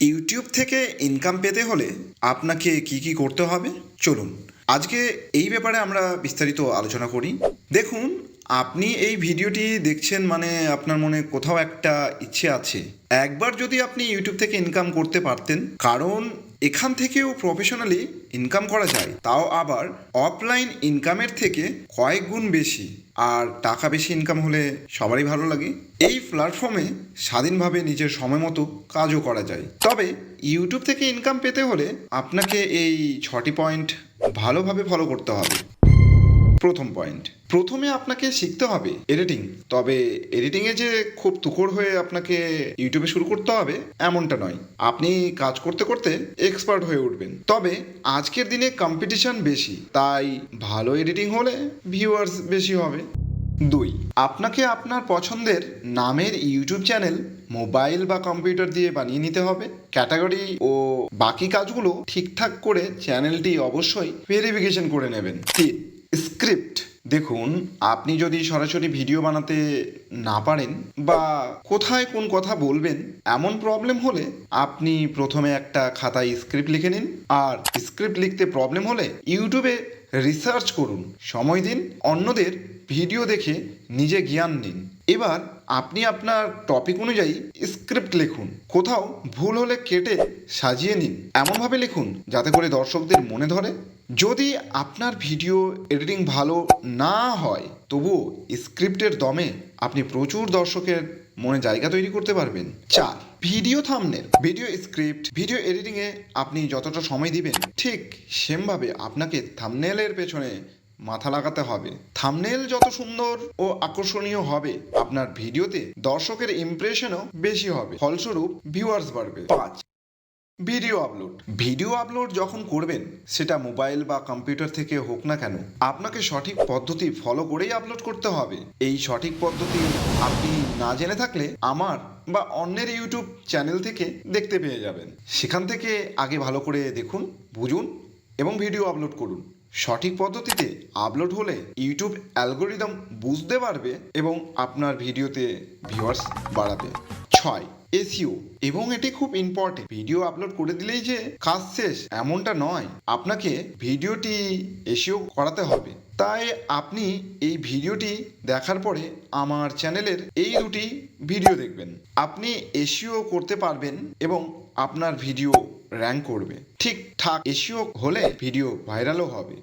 YouTube থেকে income পেতে হলে আপনাকে কি কি করতে হবে? চলুন, আজকে এই ব্যাপারে আমরা বিস্তারিত আলোচনা করি। দেখুন, আপনি এই ভিডিওটি দেখছেন মানে আপনার মনে কোথাও একটা ইচ্ছে আছে। একবার যদি আপনি ইউটিউব থেকে ইনকাম করতে পারতেন, কারণ এখান থেকেও প্রফেশনালি ইনকাম করা যায়। তাও আবার অফলাইন ইনকামের থেকে কয়েক গুণ বেশি। আর টাকা বেশি ইনকাম হলে সবারই ভালো লাগে। এই প্ল্যাটফর্মে স্বাধীনভাবে নিজের সময় মতো কাজও করা যায়। তবে ইউটিউব থেকে ইনকাম পেতে হলে আপনাকে এই ছটি পয়েন্ট ভালোভাবে ফলো করতে হবে। প্রথম পয়েন্ট প্রথমে আপনাকে শিখতে হবে এডিটিং তবে এডিটিংয়ে যে খুব তুকর হয়ে আপনাকে ইউটিউবে শুরু করতে হবে, এমনটা নয়। আপনি কাজ করতে করতে এক্সপার্ট হয়ে উঠবেন। তবে আজকের দিনে কম্পিটিশন বেশি, তাই ভালো এডিটিং হলে ভিউয়ার্স বেশি হবে। দুই, আপনাকে আপনার পছন্দের নামের ইউটিউব চ্যানেল মোবাইল বা কম্পিউটার দিয়ে বানিয়ে নিতে হবে। ক্যাটাগরি ও বাকি কাজগুলো ঠিকঠাক করে চ্যানেলটি অবশ্যই ভেরিফিকেশন করে নেবেন। তিন স্ক্রিপ্ট দেখুন, আপনি যদি সরাসরি ভিডিও বানাতে না পারেন বা কোথায় কোন কথা বলবেন, এমন প্রবলেম হলে আপনি প্রথমে একটা খাতায় স্ক্রিপ্ট লিখে নিন। আর স্ক্রিপ্ট লিখতে প্রবলেম হলে ইউটিউবে রিসার্চ করুন। সময় দিন, অন্যদের ভিডিও দেখে নিজে জ্ঞান নিন। এবার আপনি আপনার টপিক অনুযায়ী স্ক্রিপ্ট লিখুন। কোথাও ভুল হলে কেটে সাজিয়ে নিন। এমনভাবে লিখুন, যাতে করে দর্শকদের মনে ধরে। যদি আপনার ভিডিও এডিটিং ভালো না হয় তবুও স্ক্রিপ্টের দমে আপনি প্রচুর দর্শকের মনে জায়গা তৈরি করতে পারবেন। চার, video thumbnail. Video script, video এডিটিংয়ে আপনি যতটা সময় দিবেন, ঠিক সেমভাবে আপনাকে থামনেলের পেছনে মাথা লাগাতে হবে। থামনেল যত সুন্দর ও আকর্ষণীয় হবে, আপনার ভিডিওতে দর্শকের ইমপ্রেশনও বেশি হবে। ফলস্বরূপ ভিউয়ার্স বাড়বে। পাঁচ ভিডিও আপলোড ভিডিও আপলোড যখন করবেন, সেটা মোবাইল বা কম্পিউটার থেকে হোক না কেন, আপনাকে সঠিক পদ্ধতি ফলো করেই আপলোড করতে হবে। এই সঠিক পদ্ধতি আপনি না জেনে থাকলে আমার বা অন্যের ইউটিউব চ্যানেল থেকে দেখতে পেয়ে যাবেন। সেখান থেকে আগে ভালো করে দেখুন, বুঝুন এবং ভিডিও আপলোড করুন। সঠিক পদ্ধতিতে আপলোড হলে ইউটিউব অ্যালগোরিদম বুঝতে পারবে এবং আপনার ভিডিওতে ভিউয়ার্স বাড়াবে। ছয় এসিও এবং এটি খুব ইম্পর্টেন্ট ভিডিও আপলোড করে দিলেই যে কাজ শেষ, এমনটা নয়। আপনাকে ভিডিওটি এসিও করাতে হবে। তাই আপনি এই ভিডিওটি দেখার পরে আমার চ্যানেলের এই দুটি ভিডিও দেখবেন। আপনি এসিও করতে পারবেন এবং আপনার ভিডিও র্যাঙ্ক করবে। ঠিকঠাক এসিও হলে ভিডিও ভাইরালও হবে।